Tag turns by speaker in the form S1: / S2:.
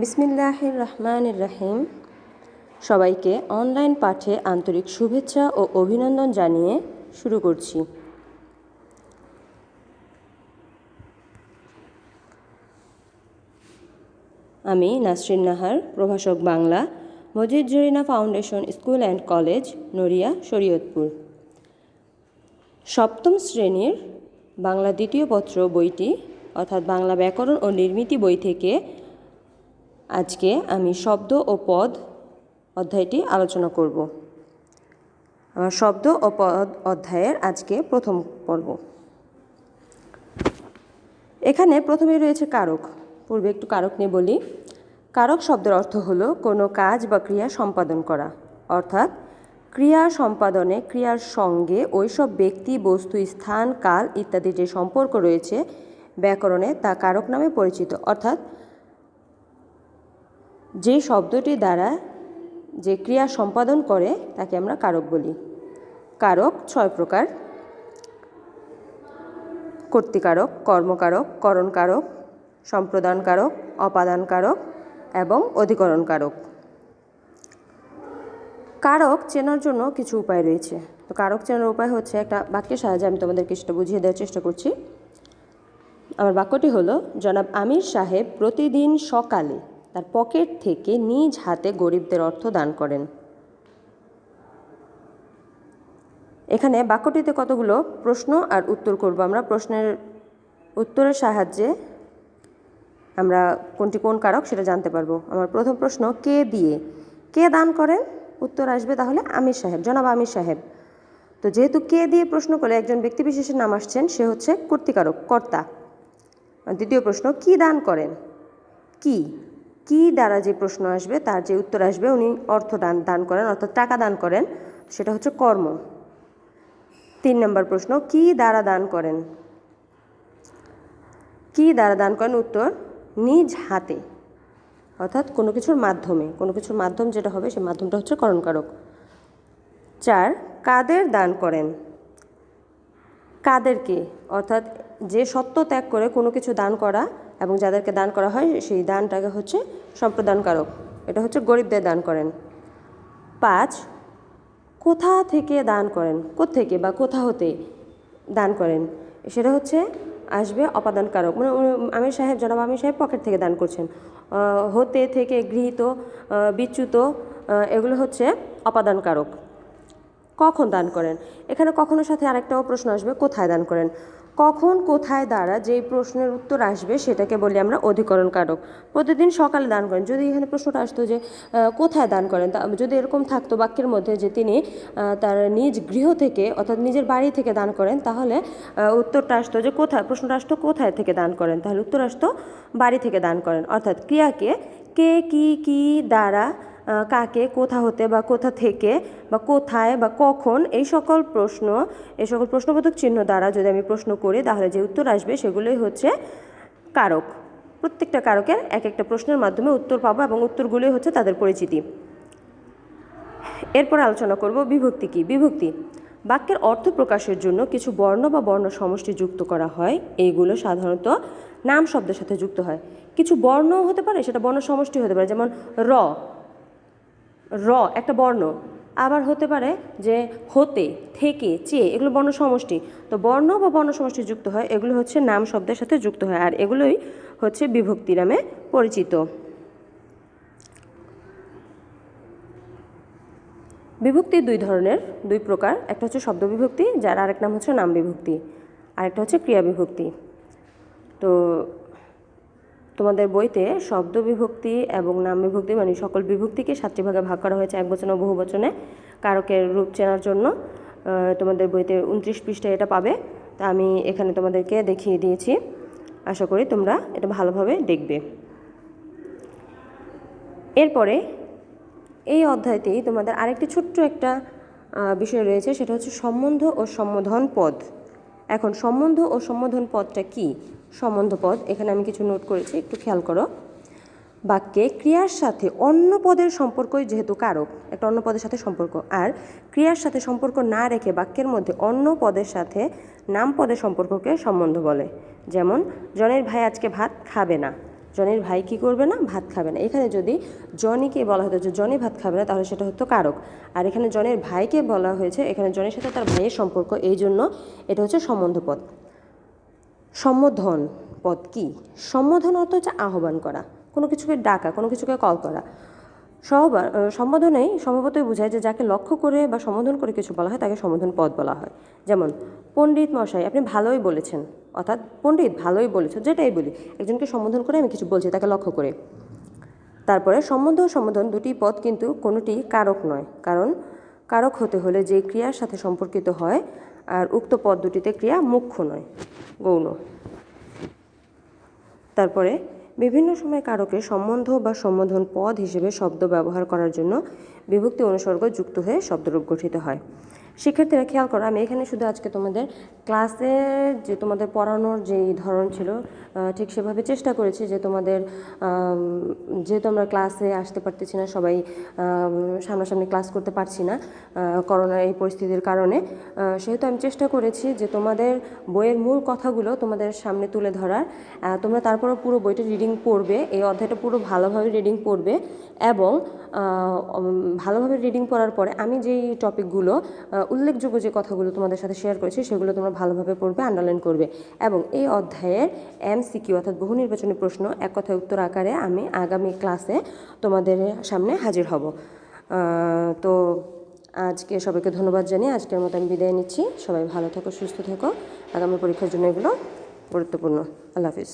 S1: বিসমিল্লাহির রহমানির রহিম সবাইকে অনলাইন পাঠে আন্তরিক শুভেচ্ছা ও অভিনন্দন জানিয়ে শুরু করছি। আমি নাসরিন নাহার, প্রভাষক Bangla, Majid Jarina foundation school and college, Naria, Shariatpur. সপ্তম শ্রেণির বাংলা দ্বিতীয় পত্র বইটি, অর্থাৎ বাংলা ব্যাকরণ ও নির্মিতি বই থেকে আজকে আমি শব্দ ও পদ অধ্যায়টি আলোচনা করব। আমার শব্দ ও পদ অধ্যায়ের আজকে প্রথম পর্ব। এখানে প্রথমে রয়েছে কারক। পূর্বে একটু কারক নিয়ে বলি। কারক শব্দের অর্থ হলো কোনো কাজ বা ক্রিয়া সম্পাদন করা। অর্থাৎ ক্রিয়া সম্পাদনে ক্রিয়ার সঙ্গে ওইসব ব্যক্তি, বস্তু, স্থান, কাল ইত্যাদি যে সম্পর্ক রয়েছে, ব্যাকরণে তা কারক নামে পরিচিত। অর্থাৎ যে শব্দটি দ্বারা যে ক্রিয়া সম্পাদন করে, তাকে আমরা কারক বলি। কারক ছয় প্রকার। কর্তিকারক, কর্মকারক, করণকারক, সম্প্রদানকারক, অপাদানকারক এবং অধিকরণকারক। কারক চেনার জন্য কিছু উপায় রয়েছে। তো কারক চেনার উপায় হচ্ছে একটা বাক্যের সাহায্যে আমি তোমাদেরকে সেটা বুঝিয়ে দেওয়ার চেষ্টা করছি। আমার বাক্যটি হলো, জনাব আমির সাহেব প্রতিদিন সকালে তার পকেট থেকে নিজ হাতে গরিবদের অর্থ দান করেন। এখানে বাক্যটিতে কতগুলো প্রশ্ন আর উত্তর করব আমরা। প্রশ্নের উত্তরের সাহায্যে আমরা কোনটি কোন কারক সেটা জানতে পারব। আমার প্রথম প্রশ্ন, কে দিয়ে? কে দান করেন? উত্তর আসবে তাহলে আমির সাহেব, জনাব আমির সাহেব। তো যেহেতু কে দিয়ে প্রশ্ন করলে একজন ব্যক্তি বিশেষের নাম আসছেন, সে হচ্ছে কর্তিকারক, কর্তা। দ্বিতীয় প্রশ্ন, কি দান করেন? কি? কি দ্বারা যে প্রশ্ন আসবে, তার যে উত্তর আসবে, উনি অর্থ দান দান করেন, অর্থাৎ টাকা দান করেন, সেটা হচ্ছে কর্ম। তিন নম্বর প্রশ্ন, কি দ্বারা দান করেন? কি দ্বারা দান করেন? উত্তর, নিজ হাতে, অর্থাৎ কোনো কিছুর মাধ্যমে, কোনো কিছুর মাধ্যম যেটা হবে, সেই মাধ্যমটা হচ্ছে করণকারক চার, কাদের দান করেন? কাদেরকে, অর্থাৎ যে সত্য ত্যাগ করে কোনো কিছু দান করা এবং যাদেরকে দান করা হয়, সেই দানটাকে হচ্ছে সম্প্রদানকারক। এটা হচ্ছে গরিবদের দান করেন। পাঁচ, কোথা থেকে দান করেন? থেকে বা কোথা হতে দান করেন? সেটা হচ্ছে আসবে অপাদানকারক। মানে আমির সাহেব, জনাব আমির সাহেব পকেট থেকে দান করছেন। হতে থেকে গৃহীত বিচ্যুত এগুলো হচ্ছে অপাদানকারক। কখন দান করেন? এখানে কখনো সাথে আরেকটাও প্রশ্ন আসবে, কোথায় দান করেন? কখন কোথায় দ্বারা যেই প্রশ্নের উত্তর আসবে সেটাকে বলি আমরা অধিকরণ কারক প্রতিদিন সকালে দান করেন। যদি এখানে প্রশ্নটা আসতো যে কোথায় দান করেন, তা যদি এরকম থাকতো বাক্যের মধ্যে যে তিনি তার নিজ গৃহ থেকে অর্থাৎ নিজের বাড়ি থেকে দান করেন, তাহলে উত্তরটা আসতো যে কোথায়, প্রশ্নটা আসতো কোথায় থেকে দান করেন, তাহলে উত্তর আসতো বাড়ি থেকে দান করেন। অর্থাৎ ক্রিয়াকে কে, কি কি দ্বারা কাকে, কোথা হতে বা কোথা থেকে বা কোথায় বা কখন এই সকল প্রশ্ন, এই সকল প্রশ্নবোধক চিহ্ন দ্বারা যদি আমি প্রশ্ন করি, তাহলে যে উত্তর আসবে সেগুলোই হচ্ছে কারক। প্রত্যেকটা কারকের এক একটা প্রশ্নের মাধ্যমে উত্তর পাবো এবং উত্তরগুলোই হচ্ছে তাদের পরিচিতি। এরপর আলোচনা করব বিভক্তি কি? বিভক্তি, বাক্যের অর্থ প্রকাশের জন্য কিছু বর্ণ বা বর্ণ সমষ্টি যুক্ত করা হয়। এইগুলো সাধারণত নাম শব্দের সাথে যুক্ত হয়। কিছু বর্ণ হতে পারে, সেটা বর্ণ সমষ্টি হতে পারে, যেমন র র, একটা বর্ণ। আবার হতে পারে যে হতে, থেকে, চেয়ে, এগুলো বর্ণ সমষ্টি। তো বর্ণ বা বর্ণ সমষ্টি যুক্ত হয়, এগুলো হচ্ছে নাম শব্দের সাথে যুক্ত হয়, আর এগুলোই হচ্ছে বিভক্তি নামে পরিচিত। বিভক্তি দুই ধরনের, দুই প্রকার। একটা হচ্ছে শব্দ বিভক্তি, যার আরেক নাম হচ্ছে নাম বিভক্তি। আরেকটা হচ্ছে ক্রিয়া বিভক্তি। তো তোমাদের বইতে শব্দ বিভক্তি এবং নাম বিভক্তি মানে সকল বিভক্তিকে সাতটি ভাগে ভাগ করা হয়েছে, এক বচন বহু বচনে কারকের রূপ চেনার জন্য। তোমাদের বইতে উনত্রিশ পৃষ্ঠায় এটা পাবে। তা আমি এখানে তোমাদেরকে দেখিয়ে দিয়েছি। আশা করি তোমরা এটা ভালোভাবে দেখবে। এরপরে এই অধ্যায়তেই তোমাদের আরেকটি ছোট্ট একটা বিষয় রয়েছে, সেটা হচ্ছে সম্বন্ধ ও সম্বোধন পদ। এখন সম্বন্ধ ও সম্বোধন পদটা কি? সম্বন্ধ পদ এখানে আমি কিছু নোট করেছি, একটু খেয়াল করো। বাক্যে ক্রিয়ার সাথে অন্য পদের সম্পর্কই যেহেতু কারক, একটা অন্য পদের সাথে সম্পর্ক, আর ক্রিয়ার সাথে সম্পর্ক না রেখে বাক্যের মধ্যে অন্য পদের সাথে নাম পদের সম্পর্ককে সম্বন্ধ বলে। যেমন, জনের ভাই আজকে ভাত খাবে না। জনের ভাই কি করবে না? ভাত খাবে না। এখানে যদি জনিকে বলা হতো যে জনি ভাত খাবে না, তাহলে সেটা হতো কারক। আর এখানে জনের ভাইকে বলা হয়েছে, এখানে জনের সাথে তার ভাইয়ের সম্পর্ক, এই জন্য এটা হচ্ছে সম্বন্ধ পদ সম্বোধন পদ কি? সম্বোধন অর্থ হচ্ছে আহ্বান করা, কোনো কিছুকে ডাকা, কোনো কিছুকে কল করা। সহবার সম্বোধনেই সম্ভবতই বোঝায় যে যাকে লক্ষ্য করে বা সম্বোধন করে কিছু বলা হয়, তাকে সম্বোধন পদ বলা হয়। যেমন, পণ্ডিত মশাই, আপনি ভালোই বলেছেন। অর্থাৎ পণ্ডিত ভালোই বলেছ যেটাই বলি, একজনকে সম্বোধন করে আমি কিছু বলছি, তাকে লক্ষ্য করে। তারপরে সম্বন্ধ ও সম্বোধন দুটি পদ কিন্তু কোনোটি কারক নয়, কারণ কারক হতে হলে যে ক্রিয়ার সাথে সম্পর্কিত হয়, আর উক্ত পদ দুটিতে ক্রিয়া মুখ্য নয়, গৌণ। তারপরে, বিভিন্ন সময় কারকে সম্বন্ধ বা সম্বোধন পদ হিসেবে শব্দ ব্যবহার করার জন্য বিভক্তি অনুসর্গ যুক্ত হয়ে শব্দরূপ গঠিত হয়। শিক্ষার্থীরা খেয়াল করো, আমি এখানে শুধু আজকে তোমাদের ক্লাসে যে তোমাদের পড়ানোর যেই ধরন ছিল ঠিক সেভাবে চেষ্টা করেছি যে তোমাদের যেহেতু আমরা ক্লাসে আসতে পারতেছি না, সবাই সামনাসামনি ক্লাস করতে পারছি না করোনার এই পরিস্থিতির কারণে সেহেতু আমি চেষ্টা করেছি যে তোমাদের বইয়ের মূল কথাগুলো তোমাদের সামনে তুলে ধরার তোমরা তারপরও পুরো বইটা রিডিং পড়বে, এই অধ্যায়টা পুরো ভালোভাবে রিডিং পড়বে, এবং ভালোভাবে রিডিং পড়ার পরে আমি যেই টপিকগুলো উল্লেখযোগ্য যে কথাগুলো তোমাদের সাথে শেয়ার করেছি, সেগুলো তোমরা ভালোভাবে পড়বে আন্ডারলাইন করবে। এবং এই অধ্যায়ের এমসিকিউ অর্থাৎ বহু নির্বাচনী প্রশ্ন, এক কথায় উত্তর আকারে আমি আগামী ক্লাসে তোমাদের সামনে হাজির হব। তো আজকে সবাইকে ধন্যবাদ জানিয়ে আজকের মতো আমি বিদায় নিচ্ছি। সবাই ভালো থেকো, সুস্থ থেকো। আগামী পরীক্ষার জন্য এগুলো গুরুত্বপূর্ণ। আল্লাহ হাফিজ।